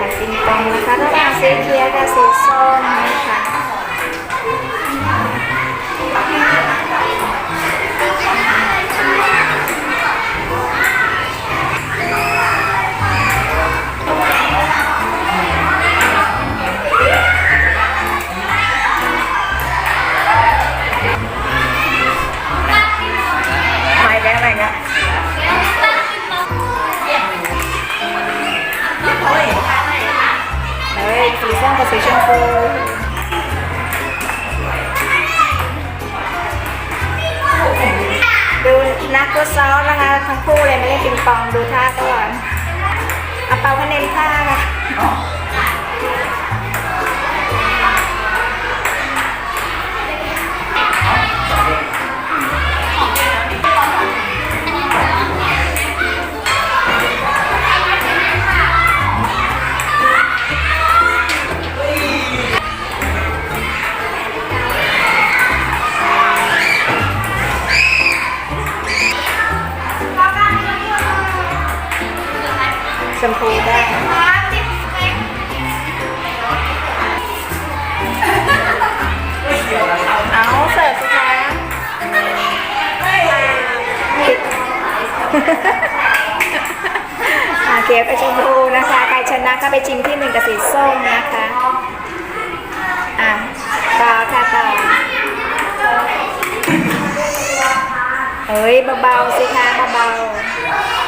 กับปิงปองนะคะระหว่างสีเขียวกับสีส้มนะคะ ยสีส้มกับสีชมพูดูนักฟุตซอลนะคะ ทั้งคู่เลยไม่เล่นปิงปองดูท่าก่อน เกียวกับชมพูนะคะใครชนะก็ไปชิมที่หนึ่งกับสีส้มนะคะอะต่อค่ะต่อเฮ้ยเบาๆสิคะเบาๆ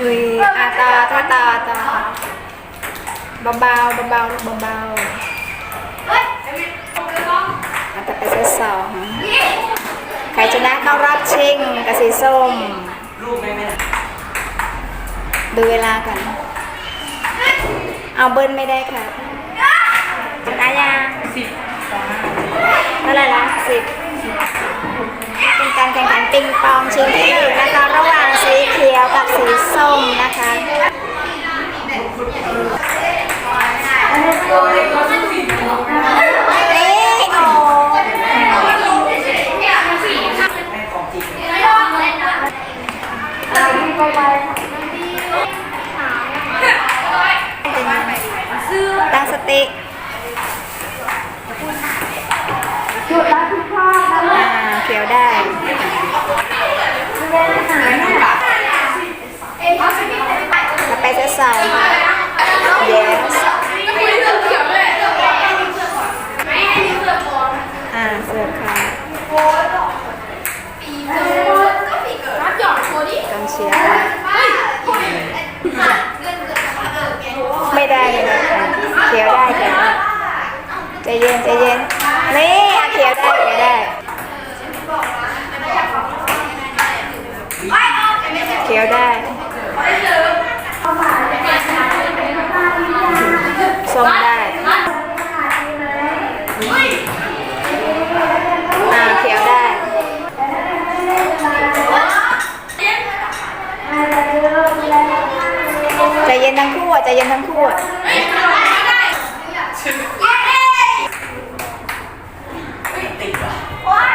อุ้ยอะต่อต่อต่อต่อเบาเบาๆลูกเบาอะต่อไปเซตสองใครชนะเข้ารอบชิงกับสีส้มรูปไม่ไม่ดูเวลากัน เอาเบิ้ลไม่ได้ค่ะชนะยังสิบสองห้าเท่าไหร่ละสิบ เป็นการแข่งขันปิงปองชิงที่หนึ่งนะคะ ระหว่างสีเขียวกับสีส้มนะคะนี่โอ้ไม่ของจริงตั้งสติจุดรับผิดชอบอ่า เขียวได้ไปจะใส่ yes อ่าเสิร์ฟค่ะกองเชียร์ค่ะไม่ได้เลยนะเขียวได้เขียวได้ใจเย็นใจเย็น นี่อะเขียวได้เขียวได้ เขียวได้ ส้มได้ อ่าเขียวได้ ใจเย็นทั้งคู่ อะใจเย็นทั้งคู่อะ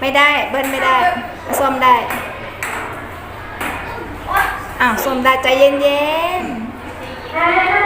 ไม่ได้เบิ้ลไม่ได้ส้มได้อ้าวส้มได้ใจเย็นๆ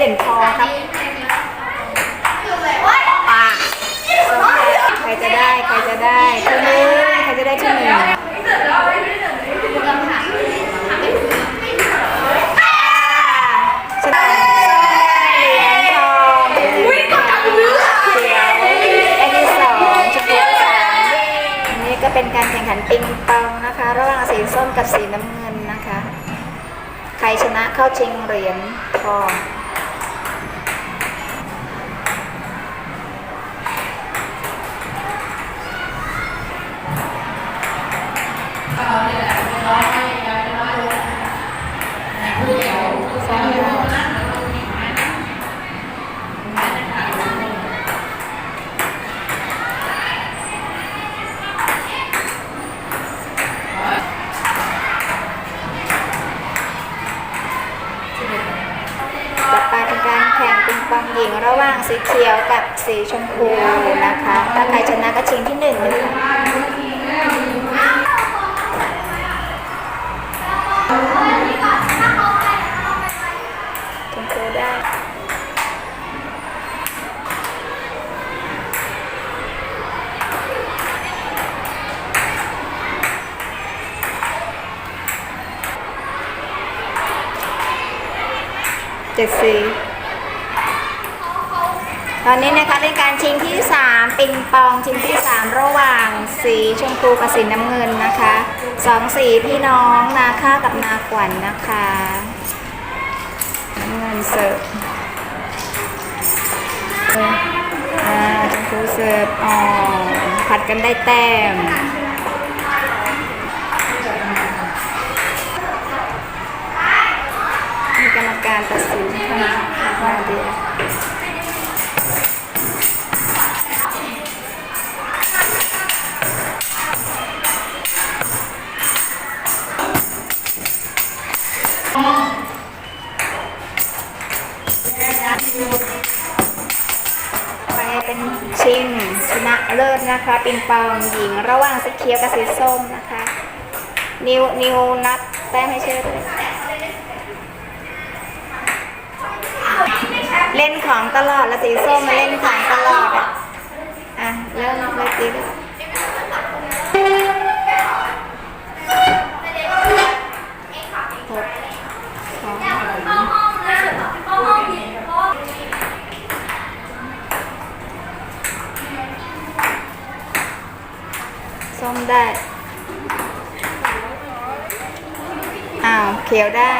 เด่นพอครับปากใครจะได้ใครจะได้ที่หนึ่งใครจะได้ที่หนึ่งก็เป็นการแข่งขันปิงปองนะคะ ระหว่างสีส้มกับสีน้ำเงินนะคะ ใครชนะเข้าชิงเหรียญทอง ระหว่างสีเขียวกับสีชมพูนะคะ ถ้าใครชนะก็ชิงที่หนึ่งเลยค่ะชมพูได้เจ็ดสี ตอนนี้นะคะเป็นการชิงที่ 3 ปิงปองชิงที่ 3 ระหว่างสีชมพูกับสีน้ำเงินนะคะสองสีพี่น้องนาค่ากับนาขวัญนนะคะน้ำเงินเสิร์ฟอ่าชมพูเสิร์ฟอ๋อผัดกันได้แต้มมีกรรมการตัดสินมาเดียวไป เลิศนะคะปิงปองหญิงระหว่างสีเขียวกับสีส้มนะคะ นิวนิวนับแต้มให้เชื่อด้วยเล่นของตลอดและสีส้มมาเล่นของตลอดอะอะเริ่มเลยตีเลยหกสองส้มได้ อ้าว เขียวได้